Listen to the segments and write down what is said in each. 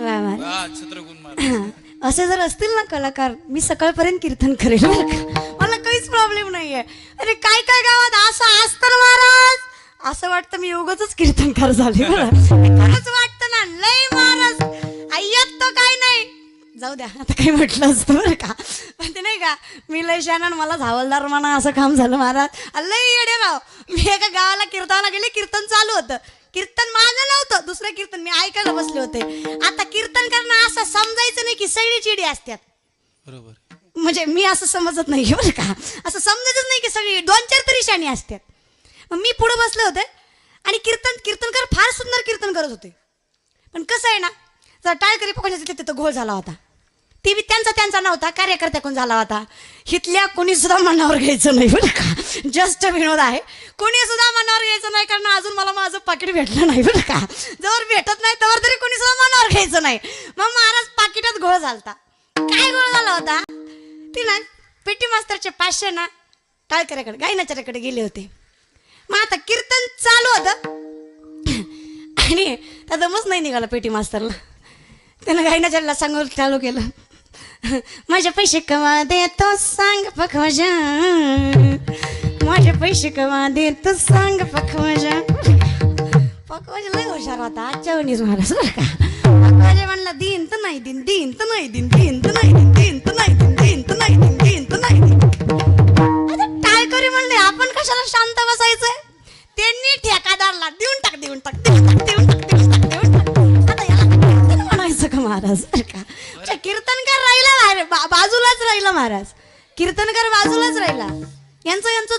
असे जर असतील ना कलाकार मी सकाळपर्यंत कीर्तन करेल. मला काहीच प्रॉब्लेम नाहीये. अरे काय काय गावात असं असतं महाराज? असं वाटतं मी योगच कीर्तनकार झाले बरं. खरंच वाटतं ना लय महाराज. अय्यात तर काय नाही. जाऊ द्या आता काही म्हटलं असतं बरं का. पण ते नाही का मी लय शानन मला धावलदार म्हणा असं काम झालं महाराज. लय येडे राव मी एका गावाला कीर्तनाला गेले कीर्तन चालू होतं. कीर्तन माझं नव्हतं दुसरं कीर्तन मी ऐकायला बसले होते. आता कीर्तन करणं असं समजायचं नाही की सगळी चिडी असतात बरोबर. म्हणजे मी असं समजत नाही बरं का? असं समजतच नाही की सगळी दोन चार तरी शाणी असतात मग मी पुढे बसले होते आणि कीर्तन कीर्तनकार फार सुंदर कीर्तन करत होते. पण कसं आहे ना जर टाळकरी पकडण्याचा तिथं घोळ झाला होता. ती बी त्यांचा त्यांचा नव्हता कार्यकर्त्याकडून झाला होता. हिथल्या कुणीसुद्धा मनावर घ्यायचं नाही बरं का. जस्ट विनोद आहे. कोणी सुद्धा मनावर घ्यायचं नाही कारण अजून मला माझं पाकिट भेटलं नाही बरं का. जवळ भेटत नाही तवर तरी कोणी सुद्धा मनावर घ्यायचं नाही. मग महाराज पाकिटात घोळ झालता. काय घोळ झाला होता? ती ना पेटी मास्तरचे पाचशे ना टाळकऱ्याकडे गायनाच्याकडे गेले होते. मग आता कीर्तन चालू होतं. आणि त्या दमच नाही निघाला पेटी मास्तरला. त्यानं गायनाच्याला सांगून चालू केलं. माझे पैसे कवा देतो सांग पखवाजा माझे पैसे कवा देतो सांग पखवाजा पखवाजा लय हुशार होता आजच्या वणीच महाराज बरं का. पखवाजा म्हणला दिन तर नाही दिन दिन तर नाही दिन दिन तर नाही दिन दिन तर नाही दिन दिन तर नाही दिन दिन तर नाही दिन.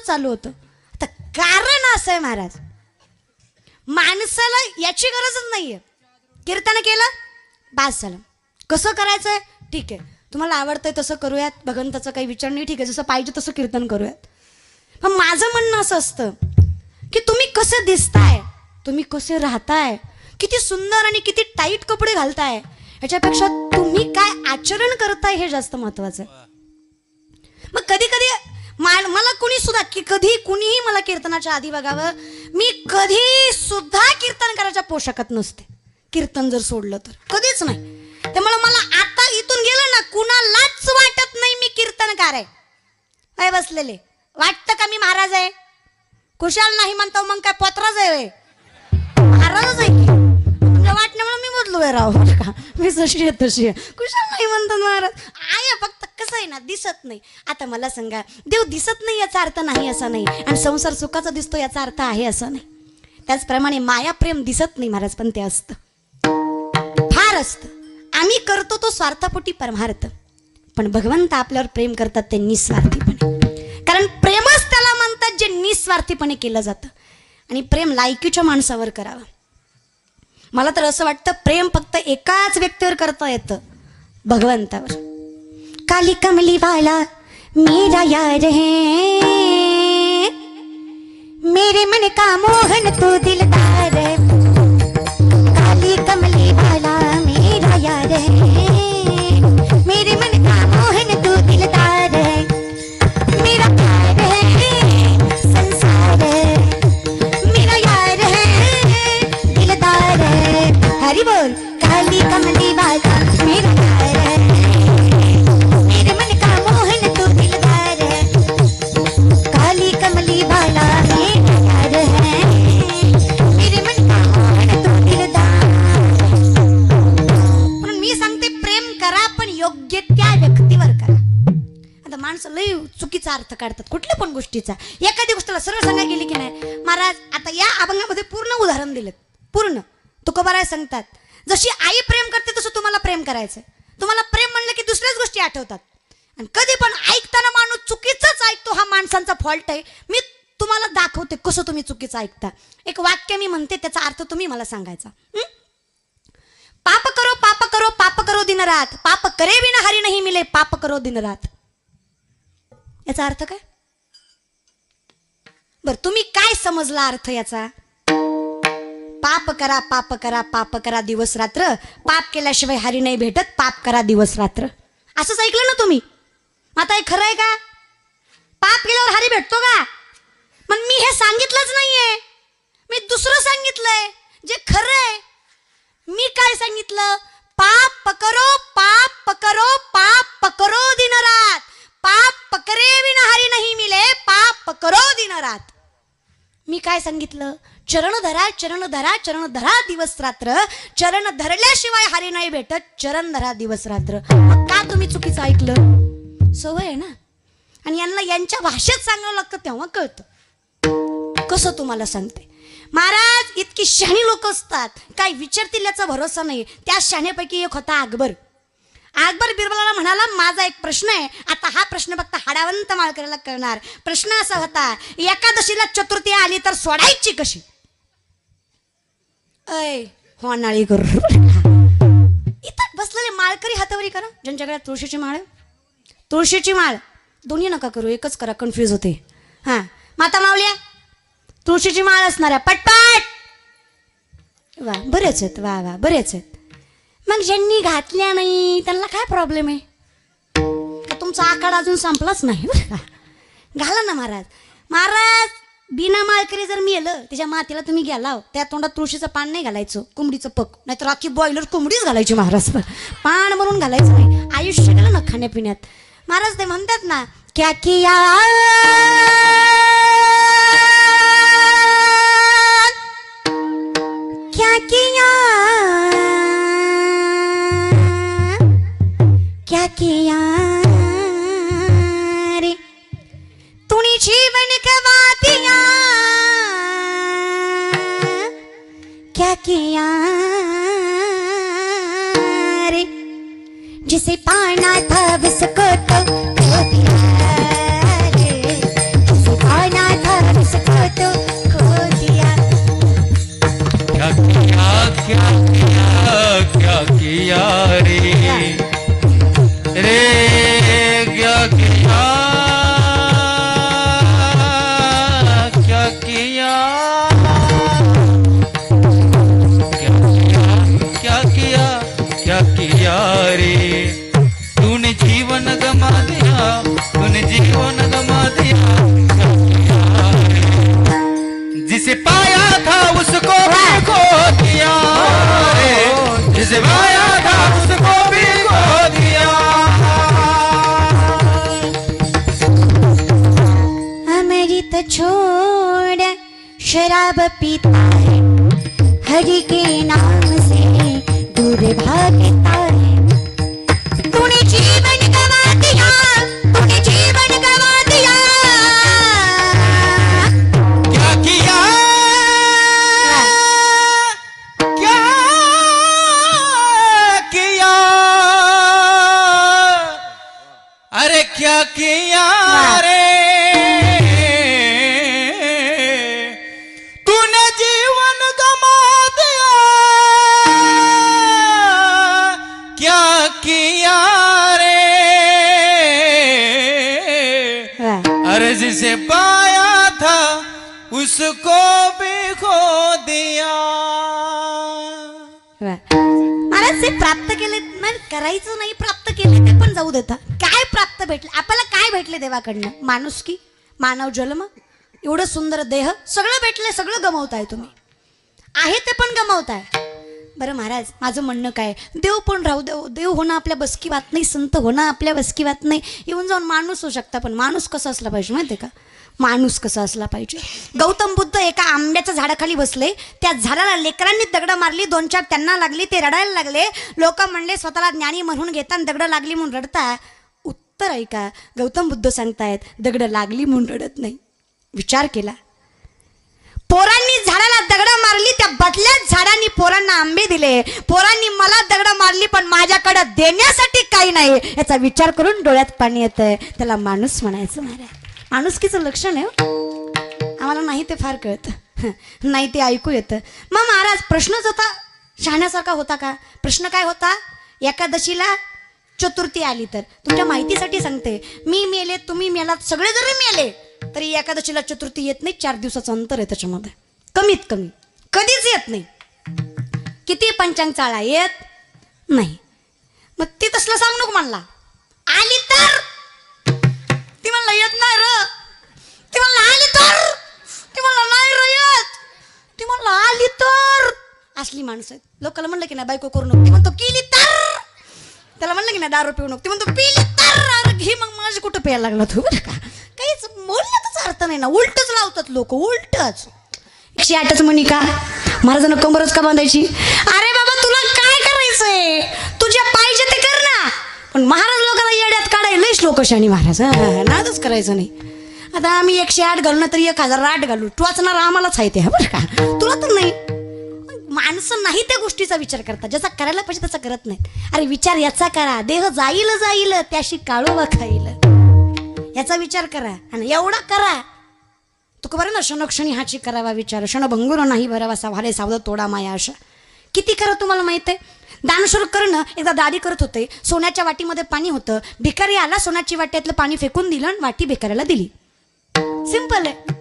चालू होतं. आता कारण असं आहे महाराज. माणसाला याची गरजच नाहीये. कीर्तन केलं बास झालं. कसं करायचंय? ठीक आहे. तुम्हाला आवडतंय तसं करूयात. भगवंताचा काही विचार नाही. ठीक आहे. जसं पाहिजे तसं कीर्तन करूयात. पण माझं म्हणणं असं असतं की तुम्ही कसे दिसताय तुम्ही कसे राहताय किती सुंदर आणि किती टाईट कपडे घालताय याच्यापेक्षा तुम्ही काय आचरण करताय हे जास्त महत्वाचं आहे. मग कधी कधी मा- मला कुणी सुद्धा की कधी कुणीही मला कीर्तनाच्या आधी बघावं. मी कधी सुद्धा कीर्तन करायच्या पोशाखात नसते. कीर्तन जर सोडलं तर. कधीच नाही. त्यामुळे मला आता इथून गेलं ना कुणालाच वाटत नाही मी कीर्तनकार आहे. काय बसलेले. वाटतं का मी महाराज आहे? कुशाल नाही म्हणतो मग काय पत्राच आहे महाराजच आहे मला वाटण्यामुळे मी बदलू आहे राव बरं का. मी जशी आहे तशी आहे. कुशाल नाही म्हणतात महाराज. आहे फक्त कसं आहे ना दिसत नाही. आता मला सांगा देव दिसत नाही याचा अर्थ नाही असा नाही. आणि संसार सुखाचा दिसतो याचा अर्थ आहे असं नाही. त्याचप्रमाणे माया प्रेम दिसत नाही महाराज पण ते असतं. फार असतं. आम्ही करतो तो स्वार्थापोटी परमार्थ. पण भगवंत आपल्यावर प्रेम करतात ते निस्वार्थीपणे. कारण प्रेमच त्याला म्हणतात जे निस्वार्थीपणे केलं जातं. आणि प्रेम लायकीच्या माणसावर करावं. मला तर असं वाटतं प्रेम फक्त एकाच व्यक्तीवर करता येतं. भगवंतावर. काली कमली वाला मेरा यार है. मेरे मन का मोहन तू दिलदार है. योग्य त्या व्यक्तीवर करा. आता माणसं लय चुकीचा अर्थ काढतात कुठल्या पण गोष्टीचा. एखादी गोष्टीला सरळ सांगा गेली की नाही महाराज आता या अभंगामध्ये पूर्ण उदाहरण दिलं. पूर्ण. तुकोबाराय सांगतात जशी आई प्रेम करते तसं तुम्हाला प्रेम करायचं तुम्हाला प्रेम म्हणलं की दुसऱ्याच गोष्टी आठवतात. आणि कधी पण ऐकताना माणूस चुकीचाच ऐकतो हा माणसांचा फॉल्ट आहे. मी तुम्हाला दाखवते कसं तुम्ही चुकीचं ऐकता. एक वाक्य मी म्हणते त्याचा अर्थ तुम्ही मला सांगायचा. पाप करो पाप करो पाप करो दिन रात पाप करे बिना हरी नाही मिले पाप करो दिन रात याचा अर्थ काय? बर तुम्ही काय समजला अर्थ याचा? पाप करा पाप करा पाप करा दिवस रात्र. पाप केल्याशिवाय हरी नाही भेटत पाप करा दिवस रात्र. असंच ऐकलं ना तुम्ही? आता हे खरं आहे का? पाप केल्यावर हरी भेटतो का? मग मी हे सांगितलंच नाहीये. मी दुसरं सांगितलंय. जे खरं आहे मी काय सांगितलं? पाप पकरो पाप पकरो पाप पकरो दिनरात. पाप पकरे विनहारी नाही मिले पाप पकरो दिनरात. मी काय सांगितलं? चरण धरा चरण धरा चरण धरा दिवस रात्र. चरण धरल्याशिवाय हारी नाही भेटत चरण धरा दिवस रात्र. का तुम्ही चुकीचं ऐकलं? सवय आहे ना? आणि यांना यांच्या भाषेत सांगावं लागतं तेव्हा कळतं. कसं तुम्हाला सांगते? महाराज इतकी शहाणी लोक असतात. काय विचारतील याचा भरोसा नाही त्या शहाण्यापैकी एक होता अकबर अकबर बिरबलाला म्हणाला माझा एक प्रश्न आहे. आता हा प्रश्न फक्त हाडावंत माळकऱ्याला करणार प्रश्न असा होता एकादशीला चतुर्थी आली तर सोडायची कशी? अय होणाळी करू. इथं बसलेले माळकरी हातावरी करा. ज्यांच्याकडे तुळशीची माळ तुळशीची माळ. दोन्ही नका करू. एकच करा. कन्फ्यूज होते. हां. माता मावल्या तुळशीची माळ असणाऱ्या पटपट! वा बरेच आहेत वा वा बरेच आहेत. मग ज्यांनी घातल्या नाही त्यांना काय प्रॉब्लेम आहे? तुमचा आखाडा अजून संपलाच नाही? बरं घाला ना महाराज. महाराज बिना माळकरी जर मी येलं त्याच्या मातीला तुम्ही गेला त्या तोंडात तुळशीचं पान नाही घालायचं कोंबडीचं पक. नाहीतर अख्खी बॉयलर कोंबडीच घालायची महाराज. पान म्हणून घालायचं नाही. आयुष्य गेलं ना खाण्यापिण्यात. महाराज ते म्हणतात ना क्या किया क्या किया? क्या किया? उसको भी खो दिया। महाराज ते प्राप्त केले नाही करायचं नाही प्राप्त केले ते पण जाऊ देता. काय प्राप्त भेटले? आपल्याला काय भेटले देवाकडनं? माणुसकी मानव जन्म एवढं सुंदर देह सगळं भेटले सगळं गमवताय तुम्ही. आहे ते पण गमावताय. बरं महाराज माझं म्हणणं काय? देव पण राहू देव देव होणं आपल्या बसकी बात नाही संत होणं आपल्या बसकी बात नाही. येऊन जाऊन माणूस होऊ शकता पण माणूस कसा असला पाहिजे माहिती का? माणूस कसा असला पाहिजे. गौतम बुद्ध एका आंब्याच्या झाडाखाली बसले. त्या झाडाला लेकरांनी दगडं मारली दोन चार त्यांना लागली ते रडायला लागले. लोक म्हणले स्वतःला ज्ञानी म्हणून घेताना दगडं लागली म्हणून रडता. उत्तर ऐका गौतम बुद्ध सांगतायत दगडं लागली म्हणून रडत नाही. विचार केला. पोरांनी झाडाला दगड मारली त्या बदल्यात झाडांनी पोरांना आंबे दिले. पोरांनी मला दगड मारली पण माझ्याकडे देण्यासाठी काही नाही. याचा विचार करून डोळ्यात पाणी येतंय. त्याला माणूस म्हणायचं महाराज माणुसकीचं लक्षण आहे आम्हाला नाही ते फार कळतं. नाही ते ऐकू येतं. मग महाराज प्रश्नच होता शहाण्यासारखा होता का? प्रश्न काय होता? एकादशीला चतुर्थी आली तर. तुमच्या माहितीसाठी सांगते. मी मेले तुम्ही मेलात सगळे जरी मेले तरी एकादशीला चतुर्थी येत नाही चार दिवसाचं अंतर आहे त्याच्यामध्ये. कमीत कमी. कधीच येत नाही. किती पंचांग चाळा येत नाही. मग ती तसलं सांग नको म्हणला आली तर? ती म्हणलं येत नाही र ती म्हणला आली तर ती म्हणला नाही र येत ती म्हणला आली तर असली माणसं आहेत. लोकांना म्हणलं की नाही बायको करू नको. म्हणतो केली तर. त्याला म्हणलं की नाही दारू पिऊ नको. ती म्हणतो पिली तर. अरे घे मग माझी कुठं प्यायला लागला तू बरं का? काहीच बोलण्याचाच अर्थ नाही ना. उलटच लावतात लोक उलटच. एकशे आठच म्हणी का? महाराजांना कंबरच का बांधायची? अरे बाबा तुला काय करायचंय? तुझ्या पाहिजे ते कर ना. पण महाराज लोकांना येड्यात काढायला लयच लोक शानी महाराज. नादच करायचं नाही. आता आम्ही एकशे आठ घालू ना तरी एक हजार आठ घालू. टोचणार आम्हालाच आहे ते बरं का? तुला तर नाही. माणसं नाही त्या गोष्टीचा विचार करतात ज्याचा करायला पाहिजे त्याचा करत नाहीत. अरे विचार याचा करा. देह जाईल जाईल त्याशी काळोबा खाईल. याचा विचार करा आणि एवढा करा. तुक बरं ना क्षणक्षणी हाची करावा विचार. क्षणभंगुर नाही भरावा वारे सावध तोडा माया अशा. किती करा तुम्हाला माहीत आहे? दानशूर करणं एकदा दादी करत होते सोन्याच्या वाटीमध्ये पाणी होतं. भिकारी आला सोन्याची वाट्यातलं पाणी फेकून दिलं आणि वाटी भिकाऱ्याला दिली. सिंपल आहे.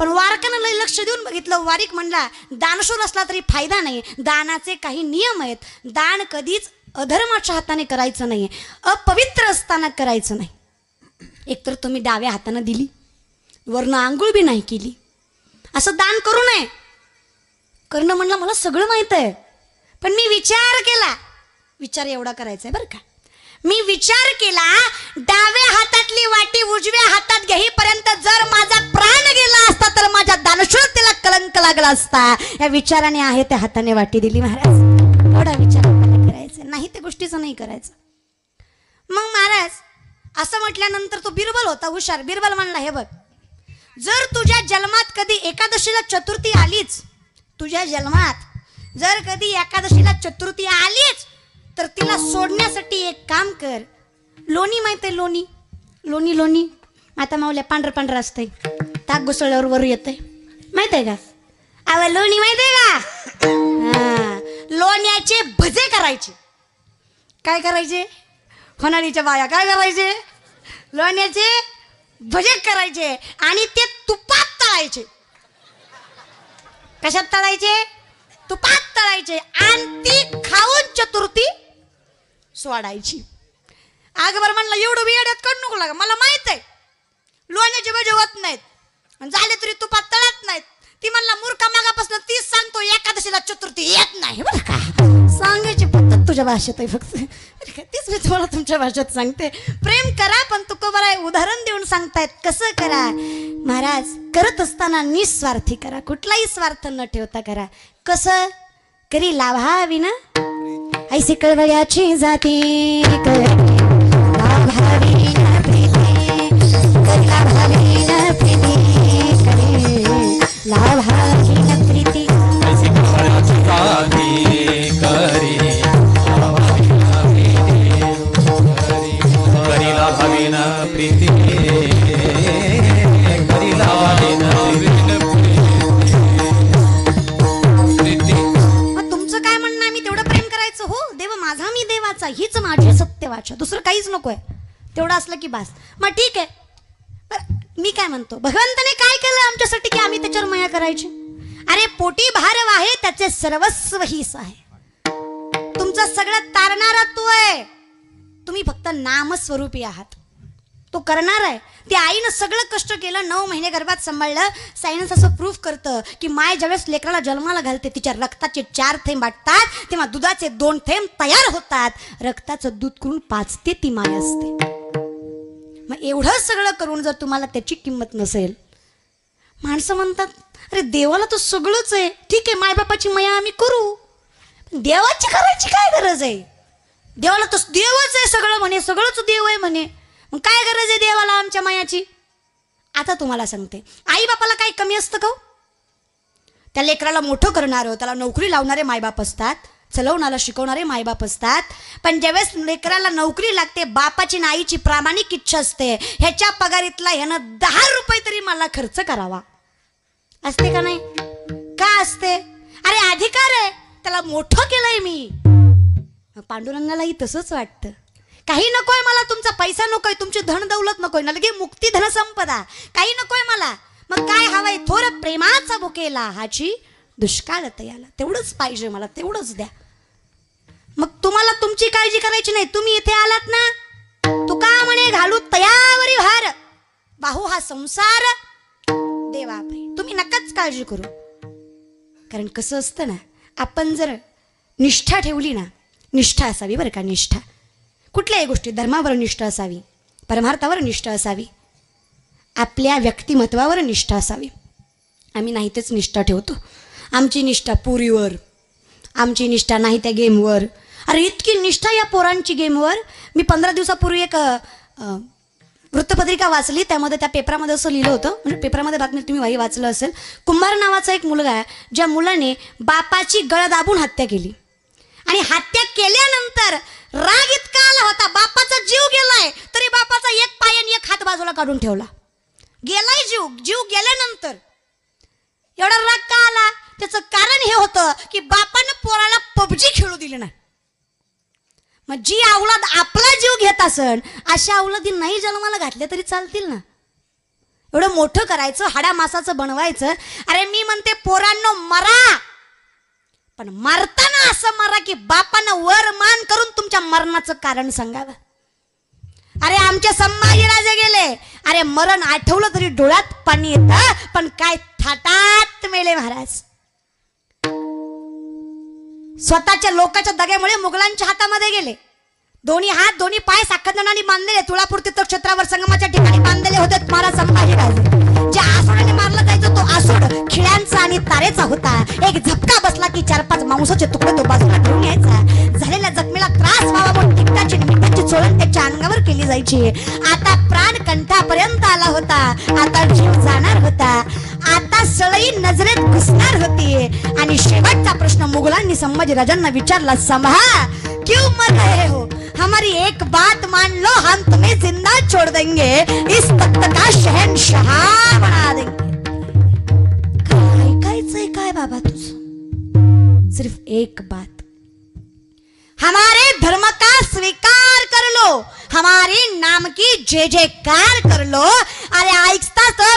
पण वारकानं लय लक्ष देऊन बघितलं. वारीक म्हणला दानशूर असला तरी फायदा नाही. दानाचे काही नियम आहेत. दान कधीच अधर्माच्या हाताने करायचं नाही. अपवित्र असताना करायचं नाही. एकतर तुम्ही डाव्या हातानं दिली. वरनं आंघोळ बी नाही केली. असं दान करू नये. करणं म्हणलं मला सगळं माहीत आहे. पण मी विचार केला. विचार एवढा करायचा आहे बरं का. मी विचार केला डाव्या हातातली वाटी उजव्या हातात घेईपर्यंत जर लागला असता. या विचाराने आहे त्या हाताने वाटी दिली महाराज. एवढा विचार आपल्याला करायचा नाही त्या गोष्टीचं नाही करायचं. मग महाराज असं म्हटल्यानंतर तो बिरबल होता हुशार. बिरबल म्हणला हे बघ जर तुझ्या जन्मात कधी एकादशीला चतुर्थी आलीच तुझ्या जन्मात जर कधी एकादशीला चतुर्थी आलीच तर तिला सोडण्यासाठी एक काम कर. लोणी माहिती आहे लोणी? लोणी लोणी? आता माऊल्या पांढरं पांढरं असतंय. ताक घुसळल्यावर वर येतंय. माहीत आहे का? अव लोणी माहितीये का? हा. लोण्याचे भजे करायचे. काय करायचे? होणारीच्या बाया काय करायचे? लोण्याचे भजे करायचे आणि ते तुपात तळायचे. कशात तळायचे? तुपात तळायचे आणि ती खाऊन चतुर्थी सोडायची. आग बरं म्हणलं एवढं वेड्यात करू नको लागा मला माहीत आहे. लोण्याचे भजे होत नाहीत. आणि झाले तरी तुपात तळत नाहीत. ती म्हणला मूर्खा मागापासून तीच सांगतो एकादशीला चतुर्थी येत नाही. बरं का? सांगायची पद्धत तुझ्या भाषेत आहे फक्त. तीच मी तुम्हाला तुमच्या भाषेत सांगते. प्रेम करा पण तुकोबाला उदाहरण देऊन सांगतायत. कसं करा? महाराज करत असताना निस्वार्थी करा. कुठलाही स्वार्थ न ठेवता करा. कसं? करी लाभावी ना? ऐसी कळवयाची जाती करी करीला भावीन प्रीती करीला भावीन मग तुमचं काय म्हणणं आहे? मी तेवढं प्रेम करायचं हो. देव माझा मी देवाचा हीच माझी सत्य वाचा. दुसरं काहीच नको आहे तेवढं असलं की बास. मग ठीक आहे. म्हणतो भगवंताने काय केलं आमच्यासाठी की आम्ही त्याच्यावर माया करायची? अरे पोटी भारव आहे त्याचे सर्वस्व हीच आहे. तुमचं सगळं तारणारा तो आहे. तुम्ही फक्त नामस्वरूपी आहात. तो करणार आहे. ते आईनं सगळं कष्ट केलं नऊ महिने गर्भात सांभाळलं. सायन्स असं प्रूफ करतं की माय ज्यावेळेस लेकराला जन्माला घालते तिच्या रक्ताचे चार थेंब वाटतात तेव्हा दुधाचे दोन थेंब तयार होतात. रक्ताचं दूध करून पाचते ती माय असते. मग एवढं सगळं करून जर तुम्हाला त्याची किंमत नसेल माणसं म्हणतात अरे देवाला तर सगळंच आहे. ठीक आहे मायबापाची मया आम्ही करू. पण देवाची करायची काय गरज आहे? देवाला तर देवच आहे सगळं म्हणे सगळंच देव आहे म्हणे. मग काय गरज आहे देवाला आमच्या मायाची? आता तुम्हाला सांगते. आई बापाला काही कमी असतं का हो? त्या लेकराला मोठं करणारं त्याला नोकरी लावणारे मायबाप असतात. चलवणाला शिकवणारे मायबाप असतात. पण ज्यावेळेस लेकराला नोकरी लागते बापाची आणि आईची प्रामाणिक इच्छा असते ह्याच्या पगारीतला ह्यानं दहा रुपये तरी मला खर्च करावा. असते का नाही? का असते? अरे अधिकार आहे. त्याला मोठं केलंय मी. पांडुरंगालाही तसंच वाटतं. काही नकोय मला तुमचा पैसा नकोय तुमची धन दौलत नकोय नलगे मुक्ती धन संपदा. काही नकोय मला. मग काय हवंय? थोर प्रेमाचा बुकेला हाची दुष्काळ तयाला तेवढंच पाहिजे मला तेवढंच द्या. मग तुम्हाला तुमची काळजी करायची नाही. तुम्ही इथे आलात ना? तुका म्हणे घालू तयावरी भार? बाहू हा संसार. देवा तुम्ही नकाच काळजी करू. कारण कसं असतं ना आपण जर निष्ठा ठेवली ना निष्ठा असावी बरं का निष्ठा. कुठल्याही गोष्टी धर्मावर निष्ठा असावी परमार्थावर निष्ठा असावी आपल्या व्यक्तिमत्वावर निष्ठा असावी. आम्ही नाही तेच निष्ठा ठेवतो. आमची निष्ठा पुरीवर आमची निष्ठा नाही त्या गेमवर अरे इतकी निष्ठा या पोरांची गेमवर. मी पंधरा दिवसापूर्वी एक वृत्तपत्रिका वाचली. त्यामध्ये त्या पेपरामध्ये असं लिहिलं होतं. म्हणजे पेपरामध्ये बातमी तुम्ही वाही वाचलं असेल. कुंभार नावाचा एक मुलगा आहे ज्या मुलाने बापाची गळ दाबून हत्या केली. आणि हत्या केल्यानंतर राग इतका आला होता बापाचा जीव गेलाय तरी बापाचा एक पाय आणि एक हात बाजूला काढून ठेवला. गेलाय जीव जीव गेल्यानंतर. एवढा राग का आला? त्याचं कारण हे होतं की बापानं पोराला पबजी खेळू दिली नाही. मग जी अवलाद आपला जीव घेत असन अशा अवलादी नाही जन्माला घातल्या तरी चालतील ना? एवढं मोठं करायचं हाडा मासाचं बनवायचं अरे मी म्हणते पोरांनो मरा! पण मरताना असं मरा की बापानं वर मान करून तुमच्या मरणाचं कारण सांगावं. अरे आमचे संभाजीराजे गेले. अरे मरण आठवलं तरी डोळ्यात पाणी येतं पण काय थाटात मेले महाराज. स्वतःच्या लोकांच्या दग्यामुळे मुघलांच्या हातामध्ये गेले. दोन्ही हात दोन्ही पाय साखरदणाने बांधलेले. तुळापूर तीर्थक्षेत्रावर संगमाच्या ठिकाणी बांधलेले होते महाराज संभाजीराजे ज्या आसोडाने मारला जायचं तो आसोड खिळ्यांचा आणि तारेचा होता. एक झपका बसला की चार पाच मांसाचे तुकडे तो बाजूला ठेवून यायचा झालेल्या जखमीला त्रास व्हावा म्हणून तिकटाची मिठाची चोळण त्याच्या अंगावर केली जायची. आता प्राण कंठापर्यंत आला होता. आता जीव जाणार होता. आता सळई नजरेत घुसणार होती. आणि शेवटचा प्रश्न मुघलांनी संभाजी राजांना विचारला संभा क्यों मर रहे हो? हमारी एक बात मान लो हम तुम्हें जिंदा छोड़ देंगे. इस तख्त का शहनशाह बना देंगे. काय ऐकायचंय काय बाबा तुझ? सिर्फ एक बात. हमारे धर्म का स्वीकार कर लो. हमारे नाम की जे जयकार कर लो. अरे ऐकता तर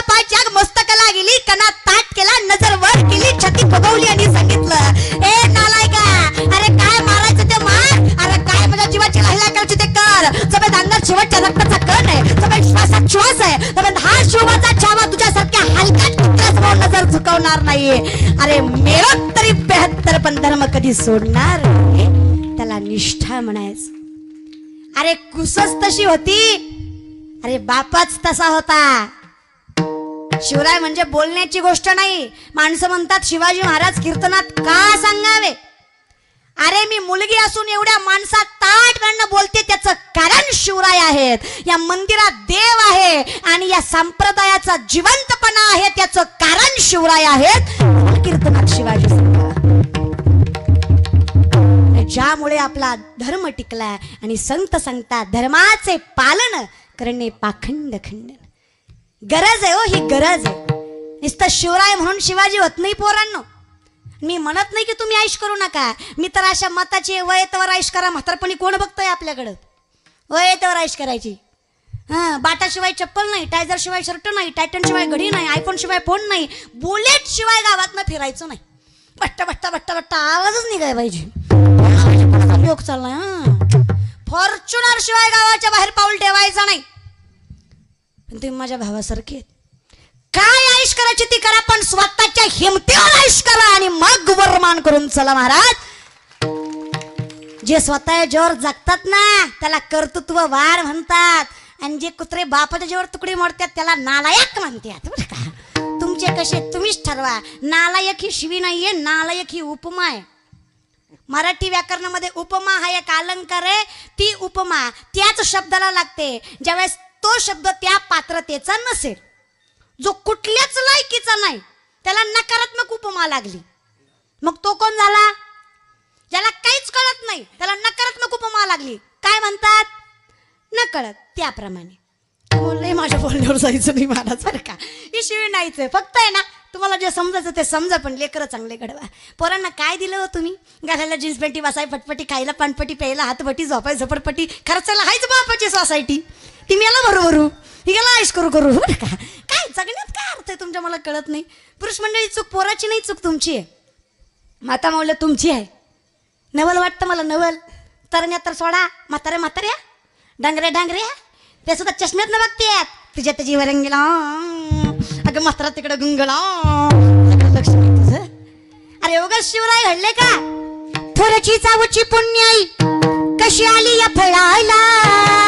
मस्त नाकाला गेली कना ताट केला नजर वर केली छती फुगवली आणि सांगितलं ए नालायका अरे काय मारायचं ते मार? अरे काय माझ्या जीवाची लाहिला करायची ते कर? जमेत अंदर शेवटच्या रक्ताचा कण आहे जमेत श्वासात श्वास आहे जमेत हा शिवाचा छावा तुझ्यासारख्या हलक्यात कुत्र्यासमोर नजर झुकवणार नाही अरे मेलो तरी बेहत्तर पण धर्म कधी सोडणार त्याला निष्ठा म्हणायचं. अरे कुसच तशी होती? अरे बापाच तसा होता. शिवराय म्हणजे बोलण्याची गोष्ट नाही. माणसं म्हणतात शिवाजी महाराज कीर्तनात का सांगावे? अरे मी मुलगी असून एवढ्या माणसात ताटकडनं बोलते त्याचं कारण शिवराय आहेत. या मंदिरात देव आहे आणि या संप्रदायाचा जिवंतपणा आहे त्याचं कारण शिवराय आहेत. कीर्तनात शिवाजी ज्यामुळे आपला धर्म टिकलाय आणि संत सांगतात धर्माचे पालन करणे पाखंड खंडन. गरज आहे हो ही गरज आहे. नुसतं शिवराय म्हणून शिवाजी होत नाही पोरांनो. मी म्हणत नाही की तुम्ही आयुष करू नका. मी तर अशा मताची वयतवर आयुष करा म्हातारपणी कोण बघतोय आपल्याकडं? वयतवर आयुष करायची. हां बाटाशिवाय चप्पल नाही टायझरशिवाय शर्ट नाही टायटनशिवाय घडी नाही आयफोनशिवाय फोन नाही बुलेट शिवाय फिरायचं नाही. बट्टा बट्टा बट्टा बट्टा आवाजच निघाय पाहिजे. उपयोग चाललाय फॉर्च्युनर शिवाय गावाच्या बाहेर पाऊल ठेवायचं नाही. पण तुम्ही माझ्या भावासारखे आहेत. काय आयुष करायची ती करा पण स्वतःच्या हिमतीवर आयुष करा आणि मग वरमान करून चला महाराज. जे स्वतः जोर जगतात ना त्याला कर्तृत्व वार म्हणतात. आणि जे कुत्रे बापाच्या जोर तुकडे मोडतात त्याला नालायक म्हणतात. बरं का? तुमचे कसे तुम्हीच ठरवा. नालायक ही शिवी नाहीये नालायक ही उपमा आहे. मराठी व्याकरणामध्ये उपमा हा एक अलंकार आहे. ती उपमा त्याच शब्दाला लागते. ज्यावेळेस तो शब्द त्या पात्रतेचा नसेल. जो कुठल्याच लायकीचा नाही त्याला नकारात्मक उपमा लागली. मग तो कोण झाला? ज्याला काहीच कळत नाही त्याला नकारात्मक उपमा लागली. काय म्हणतात? न कळत त्याप्रमाणे बोलले माझ्या बोलण्यावर जायचं नाही महाराज बरं का ही शिवी नाहीच आहे. फक्त आहे ना तुम्हाला जे समजायचं ते समजा पण लेकरं चांगले घडवा. पोरांना काय दिलं हो तुम्ही? घालायला जीन्स पॅन्टी वासाय फटफटी खायला पानपटी प्यायला हातपटी झोपाय झोपडपटी खर्चायला हायच बापाची सोसायटी. ती मेला भरू ही गेला आईश करू करू. हो बरं का? काय? जगण्यात काय अर्थ आहे तुमच्या मला कळत नाही. पुरुष मंडळी चूक पोराची नाही चूक तुमची आहे. माता माऊल्या तुमची आहे. नवल वाटतं मला नवल. तरण्या तर सोडा. म्हाताऱ्या म्हाताऱ्या. डांगऱ्या डांगऱ्या. ते सुद्धा चष्म्यात न बघतेत तुझ्या त्याची वरंगीला अगं म्हातारा तिकडं गुंगला लक्ष्मी लक्ष तुझं. अरे उगाच शिवराय घडले का? थोरची चावची पुण्याई. कशी आली या फळायला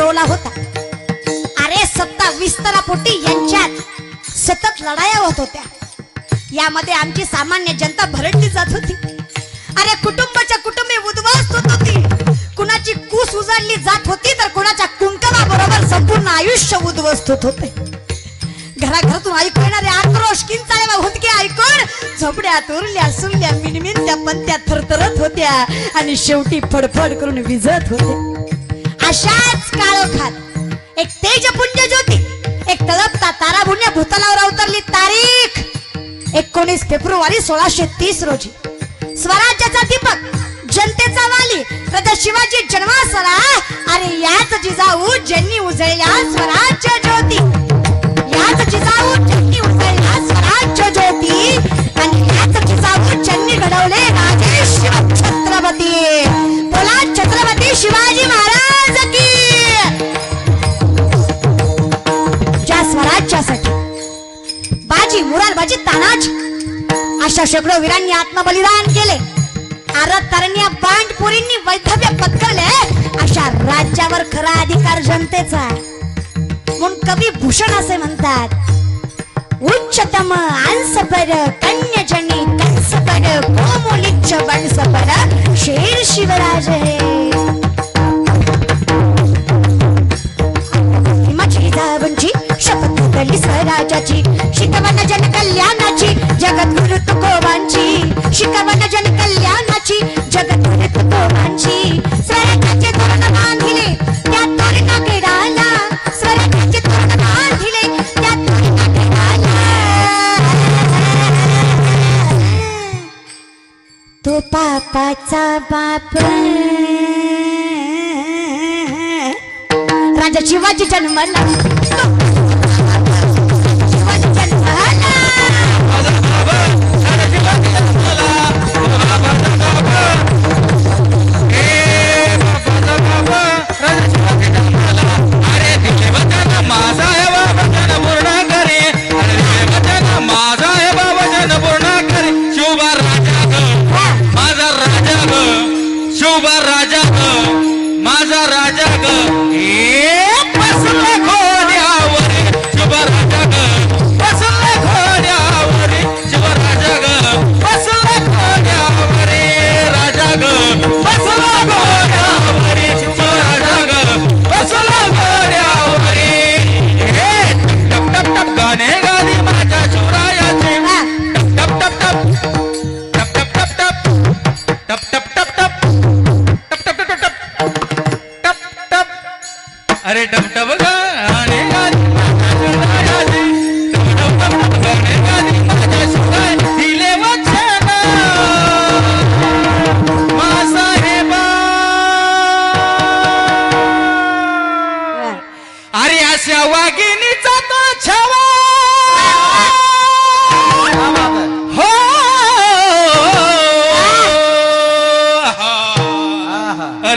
आपला होता. अरे सत्ता विस्तारापोटी यांच्यात सतत लढाया होत होत्या. यामध्ये आमची सामान्य जनता भरडली जात होती. अरे कुटुंबाच्या कुटुंबी उद्ध्वस्त होत होती. कुणाची कूस उजाडली जात होती तर कुणाच्या कुंकवाबरोबर संपूर्ण आयुष्य उद्ध्वस्त होत होते. घराघरातून ऐकू येणारे आक्रोश किंचाळ्या हुंदके ऐकून झोपड्यात उरल्या सुरल्या मिनमिनत्या पंत्या थरथरत होत्या आणि शेवटी फडफड करून विजत होते. अशाच काळोखात. एक तेज तेजपुंज ज्योती एक तळपता तारा ताराभुन्या भूतलावर अवतरली तारीख. एकोणीस फेब्रुवारी सोळाशे तीस रोजी. स्वराज्याचा दीपक जनतेचा वाली प्रदा शिवाजी जन्मासरा. आणि याच जिजाऊ ज्यांनी उजळल्या स्वराज्य ज्योती. याच जिजाऊ ज्यांनी उजळल्या स्वराज्य ज्योती. आणि याच जिजाऊ ज्यांनी घडवले राजे शिव छत्रपती बोला छत्रपती शिवाजी महाराज. स्वराज्यासाठी बाजी मुरारबाजी तानाजी. अशा शेकडो वीरांनी आत्मबलिदान केले. आरतरण्या बांडपुरींनी वैधव्य पत्करले. अशा राज्यावर खरा अधिकार जनतेचा म्हणून कवी भूषण असे म्हणतात उच्चतम आंसपर कन्यजनी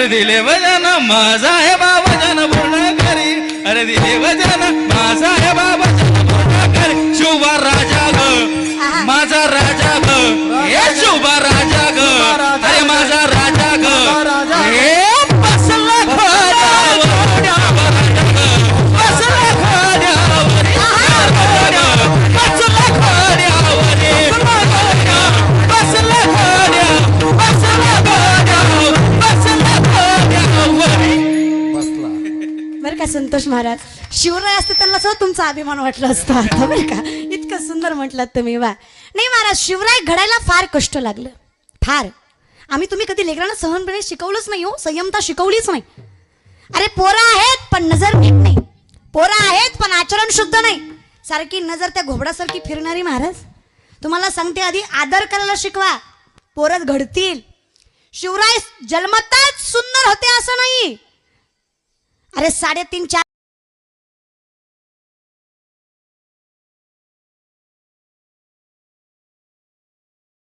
दिले वजन माझा संतोष महाराज. शिवराय असते त्यांना सुद्धा तुमचा अभिमान वाटला असता. आता बरं का? इतकं सुंदर म्हटलं तुम्ही वा. नाही महाराज शिवराय घडायला फार कष्ट लागलं. फार. आम्ही तुम्ही कधी लेकरांना सहनपणे शिकवलंच नाही हो. संयमता शिकवलीच नाही. अरे पोरं आहेत पण नजर नीट नाही. पोरं आहेत पण आचरण शुद्ध नाही. सारखी नजर त्या घोबडासारखी फिरणारी महाराज. तुम्हाला सांगते आधी आदर करायला शिकवा. पोरत घडतील. शिवराय जन्मताच सुंदर होते असं नाही. अरे साडेतीन चार